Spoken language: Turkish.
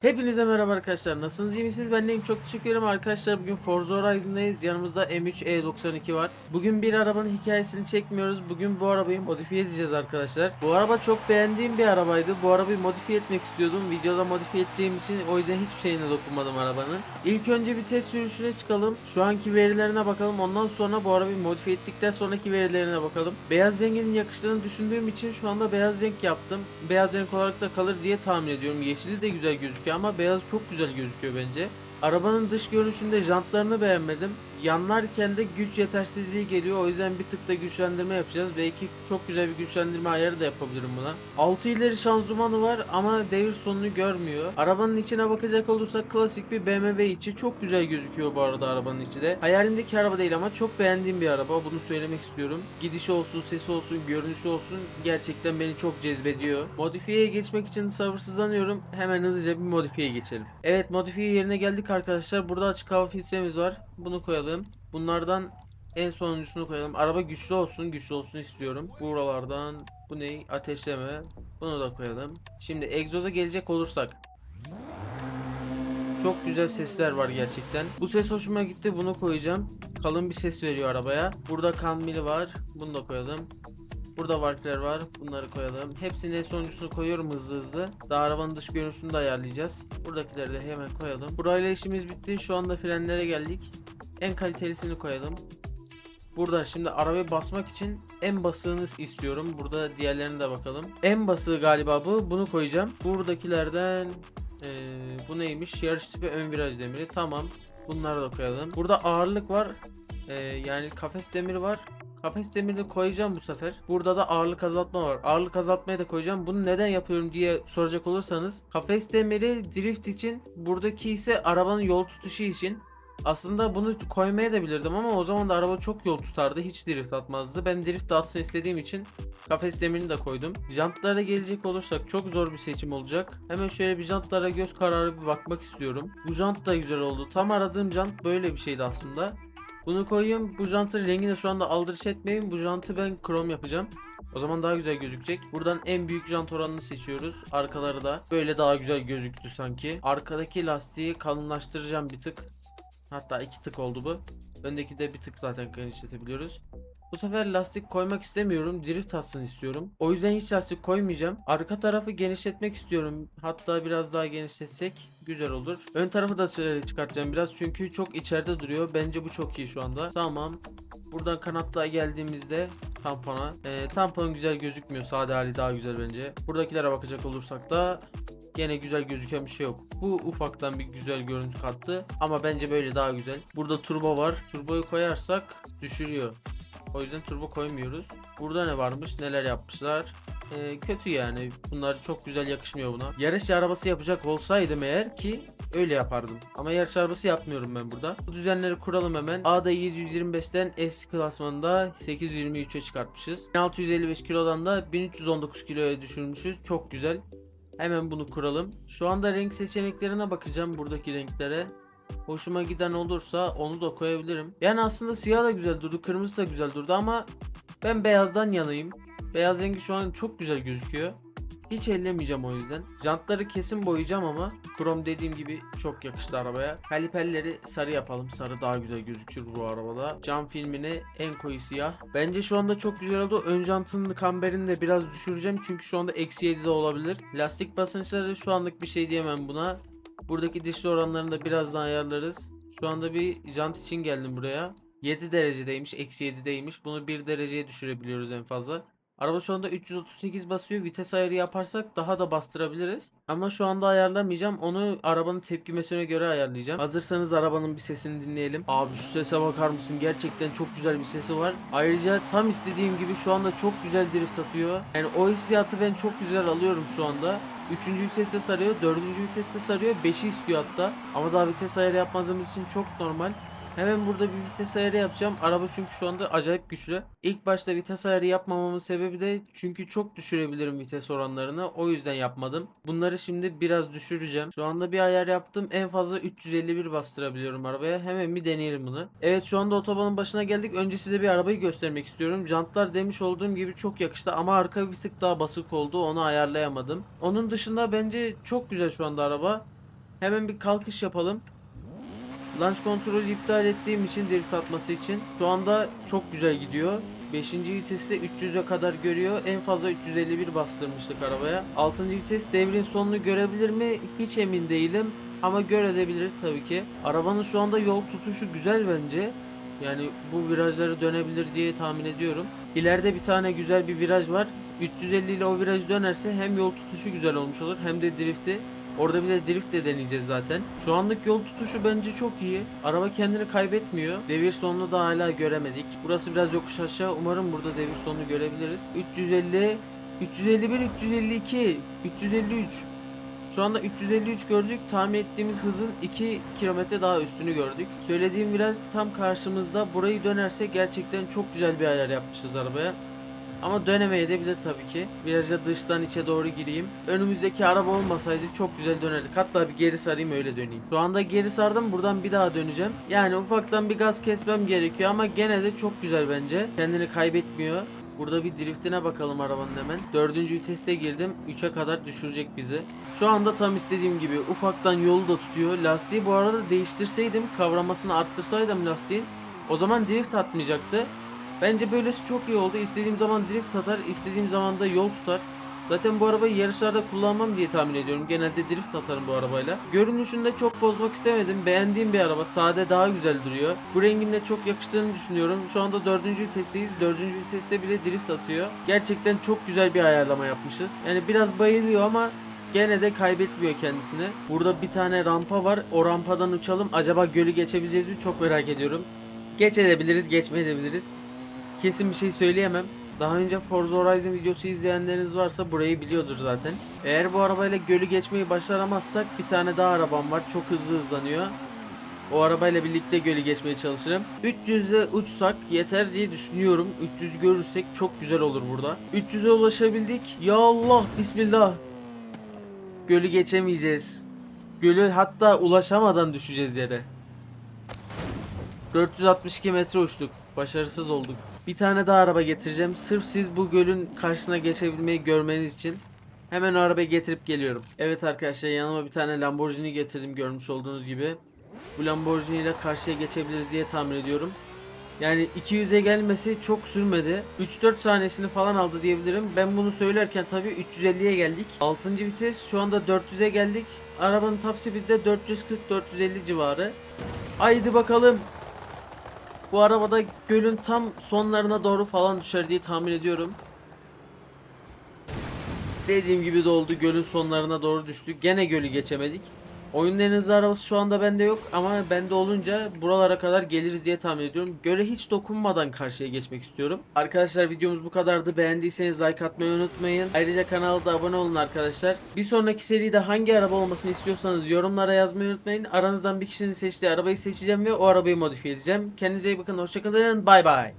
Hepinize merhaba arkadaşlar. Nasılsınız? iyi misiniz? Ben deyim. Çok teşekkür ederim arkadaşlar. Bugün Forza Horizon'dayız. Yanımızda M3 E92 var. Bugün bir arabanın hikayesini çekmiyoruz. Bugün bu arabayı modifiye edeceğiz arkadaşlar. Bu araba çok beğendiğim bir arabaydı. Bu arabayı modifiye etmek istiyordum. Videoda modifiye edeceğim için o yüzden hiçbir şeyine dokunmadım arabanın. İlk önce bir test sürüşüne çıkalım. Şu anki verilerine bakalım. Ondan sonra bu arabayı modifiye ettikten sonraki verilerine bakalım. Beyaz renginin yakıştığını düşündüğüm için şu anda beyaz renk yaptım. Beyaz renk olarak da kalır diye tahmin ediyorum. Yeşili de güzel gözüküyor ama beyaz çok güzel gözüküyor bence. Arabanın dış görünüşünde jantlarını beğenmedim. Yanlarken de güç yetersizliği geliyor. O yüzden bir tık da güçlendirme yapacağız. Belki çok güzel bir güçlendirme ayarı da yapabilirim buna. 6 ileri şanzımanı var ama devir sonunu görmüyor. Arabanın içine bakacak olursak klasik bir BMW içi. Çok güzel gözüküyor bu arada arabanın içi de. Hayalimdeki araba değil ama çok beğendiğim bir araba. Bunu söylemek istiyorum. Gidişi olsun, sesi olsun, görünüşü olsun gerçekten beni çok cezbediyor. Modifiyeye geçmek için sabırsızlanıyorum. Hemen hızlıca bir modifiyeye geçelim. Evet modifiye yerine geldik arkadaşlar. Burada açık hava filtremiz var. Bunu koyalım. Bunlardan en sonuncusunu koyalım. Araba güçlü olsun, güçlü olsun istiyorum. Buralardan bu ne? Ateşleme. Bunu da koyalım. Şimdi egzoza gelecek olursak. Çok güzel sesler var gerçekten. Bu ses hoşuma gitti. Bunu koyacağım. Kalın bir ses veriyor arabaya. Burada kanmili var. Bunu da koyalım. Burada warpler var. Bunları koyalım. Hepsinin en sonuncusunu koyuyorum hızlı hızlı. Daha arabanın dış görünüşünü de ayarlayacağız. Buradakileri de hemen koyalım. Burayla işimiz bitti. Şu anda frenlere geldik. En kalitelisini koyalım. Burada şimdi arabayı basmak için en basığını istiyorum. Burada diğerlerine de bakalım. En basığı galiba bu. Bunu koyacağım. Buradakilerden eee, bu neymiş? Yarış tipi ön viraj demiri. Tamam. Bunları da koyalım. Burada ağırlık var. Eee, yani kafes demiri var. Kafes demirini koyacağım bu sefer. Burada da ağırlık azaltma var. Ağırlık azaltmayı da koyacağım. Bunu neden yapıyorum diye soracak olursanız. Kafes demiri drift için. Buradaki ise arabanın yol tutuşu için. Aslında bunu koymaya da bilirdim ama o zaman da araba çok yol tutardı. Hiç drift atmazdı. Ben drift atsın istediğim için kafes demirini de koydum. Jantlara gelecek olursak çok zor bir seçim olacak. Hemen şöyle bir jantlara göz kararı bir bakmak istiyorum. Bu jant da güzel oldu. Tam aradığım jant böyle bir şeydi aslında. Bunu koyayım. Bu jantın rengine şu anda aldırış etmeyin. Bu jantı ben krom yapacağım. O zaman daha güzel gözükecek. Buradan en büyük jant oranını seçiyoruz. Arkaları da böyle daha güzel gözüktü sanki. Arkadaki lastiği kalınlaştıracağım bir tık. Hatta iki tık oldu bu. Öndeki de bir tık zaten genişletebiliyoruz. Bu sefer lastik koymak istemiyorum. Drift atsın istiyorum. O yüzden hiç lastik koymayacağım. Arka tarafı genişletmek istiyorum. Hatta biraz daha genişletsek güzel olur. Ön tarafı da ç- çıkartacağım biraz çünkü çok içeride duruyor. Bence bu çok iyi şu anda. Tamam. Buradan kanatlığa geldiğimizde tampona. Ee, tampon güzel gözükmüyor. Sade hali daha güzel bence. Buradakilere bakacak olursak da Gene güzel gözüken bir şey yok. Bu ufaktan bir güzel görüntü kattı. Ama bence böyle daha güzel. Burada turbo var. Turboyu koyarsak düşürüyor. O yüzden turbo koymuyoruz. Burada ne varmış? Neler yapmışlar? Ee, kötü yani. Bunlar çok güzel yakışmıyor buna. Yarış arabası yapacak olsaydım eğer ki öyle yapardım. Ama yarış arabası yapmıyorum ben burada. Bu düzenleri kuralım hemen. A'da 725'ten S klasmanında 823'e çıkartmışız. 655 kilodan da 1319 kiloya düşürmüşüz. Çok güzel. Hemen bunu kuralım. Şu anda renk seçeneklerine bakacağım buradaki renklere. Hoşuma giden olursa onu da koyabilirim. Yani aslında siyah da güzel durdu, kırmızı da güzel durdu ama ben beyazdan yanayım. Beyaz rengi şu an çok güzel gözüküyor. Hiç ellemeyeceğim o yüzden. Jantları kesin boyayacağım ama krom dediğim gibi çok yakıştı arabaya. Kaliperleri sarı yapalım. Sarı daha güzel gözükür bu arabada. Cam filmini en koyu siyah. Bence şu anda çok güzel oldu. Ön jantının kamberini de biraz düşüreceğim. Çünkü şu anda eksi 7 de olabilir. Lastik basınçları şu anlık bir şey diyemem buna. Buradaki dişli oranlarını da birazdan ayarlarız. Şu anda bir jant için geldim buraya. 7 derecedeymiş. Eksi 7'deymiş. Bunu 1 dereceye düşürebiliyoruz en fazla. Araba şu anda 338 basıyor. Vites ayarı yaparsak daha da bastırabiliriz. Ama şu anda ayarlamayacağım. Onu arabanın tepkimesine göre ayarlayacağım. Hazırsanız arabanın bir sesini dinleyelim. Abi şu sese bakar mısın? Gerçekten çok güzel bir sesi var. Ayrıca tam istediğim gibi şu anda çok güzel drift atıyor. Yani o hissiyatı ben çok güzel alıyorum şu anda. Üçüncü viteste sarıyor, dördüncü viteste sarıyor, beşi istiyor hatta. Ama daha vites ayarı yapmadığımız için çok normal. Hemen burada bir vites ayarı yapacağım. Araba çünkü şu anda acayip güçlü. İlk başta vites ayarı yapmamamın sebebi de çünkü çok düşürebilirim vites oranlarını. O yüzden yapmadım. Bunları şimdi biraz düşüreceğim. Şu anda bir ayar yaptım. En fazla 351 bastırabiliyorum arabaya. Hemen bir deneyelim bunu. Evet şu anda otobanın başına geldik. Önce size bir arabayı göstermek istiyorum. Jantlar demiş olduğum gibi çok yakıştı ama arka bir tık daha basık oldu. Onu ayarlayamadım. Onun dışında bence çok güzel şu anda araba. Hemen bir kalkış yapalım. Launch kontrolü iptal ettiğim için drift atması için şu anda çok güzel gidiyor. 5. viteste 300'e kadar görüyor. En fazla 351 bastırmıştık arabaya. 6. vites devrin sonunu görebilir mi? Hiç emin değilim. Ama görebilir tabii ki. Arabanın şu anda yol tutuşu güzel bence. Yani bu virajları dönebilir diye tahmin ediyorum. İleride bir tane güzel bir viraj var. 350 ile o viraj dönerse hem yol tutuşu güzel olmuş olur hem de drifti. Orada bir de drift de deneyeceğiz zaten. Şu anlık yol tutuşu bence çok iyi. Araba kendini kaybetmiyor. Devir sonunu da hala göremedik. Burası biraz yokuş aşağı. Umarım burada devir sonunu görebiliriz. 350, 351, 352, 353. Şu anda 353 gördük. Tahmin ettiğimiz hızın 2 kilometre daha üstünü gördük. Söylediğim biraz tam karşımızda. Burayı dönersek gerçekten çok güzel bir ayar yapmışız arabaya. Ama dönemeyebilir tabii ki. Viraja dıştan içe doğru gireyim. Önümüzdeki araba olmasaydı çok güzel dönerdik. Hatta bir geri sarayım öyle döneyim. Şu anda geri sardım. Buradan bir daha döneceğim. Yani ufaktan bir gaz kesmem gerekiyor ama gene de çok güzel bence. Kendini kaybetmiyor. Burada bir driftine bakalım arabanın hemen. Dördüncü viteste girdim. 3'e kadar düşürecek bizi. Şu anda tam istediğim gibi ufaktan yolu da tutuyor. Lastiği bu arada değiştirseydim, kavramasını arttırsaydım lastiğin o zaman drift atmayacaktı. Bence böylesi çok iyi oldu. İstediğim zaman drift atar, istediğim zaman da yol tutar. Zaten bu arabayı yarışlarda kullanmam diye tahmin ediyorum. Genelde drift atarım bu arabayla. Görünüşünde çok bozmak istemedim. Beğendiğim bir araba. Sade daha güzel duruyor. Bu renginde çok yakıştığını düşünüyorum. Şu anda dördüncü vitesteyiz. Dördüncü viteste bile drift atıyor. Gerçekten çok güzel bir ayarlama yapmışız. Yani biraz bayılıyor ama Gene de kaybetmiyor kendisini. Burada bir tane rampa var. O rampadan uçalım. Acaba gölü geçebileceğiz mi? Çok merak ediyorum. Geçebiliriz, geçmeyebiliriz. Kesin bir şey söyleyemem. Daha önce Forza Horizon videosu izleyenleriniz varsa burayı biliyordur zaten. Eğer bu arabayla gölü geçmeyi başaramazsak bir tane daha arabam var. Çok hızlı hızlanıyor. O arabayla birlikte gölü geçmeye çalışırım. 300'e uçsak yeter diye düşünüyorum. 300 görürsek çok güzel olur burada. 300'e ulaşabildik. Ya Allah bismillah. Gölü geçemeyeceğiz. Gölü hatta ulaşamadan düşeceğiz yere. 462 metre uçtuk. Başarısız olduk. Bir tane daha araba getireceğim. Sırf siz bu gölün karşısına geçebilmeyi görmeniz için. Hemen o arabayı getirip geliyorum. Evet arkadaşlar yanıma bir tane Lamborghini getirdim görmüş olduğunuz gibi. Bu Lamborghini ile karşıya geçebiliriz diye tahmin ediyorum. Yani 200'e gelmesi çok sürmedi. 3-4 saniyesini falan aldı diyebilirim. Ben bunu söylerken tabii 350'ye geldik. 6. vites şu anda 400'e geldik. Arabanın top speed de 440-450 civarı. Haydi bakalım. Bu arabada gölün tam sonlarına doğru falan düşer diye tahmin ediyorum. Dediğim gibi de oldu. Gölün sonlarına doğru düştük. Gene gölü geçemedik. Oyunun en arabası şu anda bende yok ama bende olunca buralara kadar geliriz diye tahmin ediyorum. Göle hiç dokunmadan karşıya geçmek istiyorum. Arkadaşlar videomuz bu kadardı. Beğendiyseniz like atmayı unutmayın. Ayrıca kanala da abone olun arkadaşlar. Bir sonraki seride hangi araba olmasını istiyorsanız yorumlara yazmayı unutmayın. Aranızdan bir kişinin seçtiği arabayı seçeceğim ve o arabayı modifiye edeceğim. Kendinize iyi bakın. Hoşçakalın. Bay bay.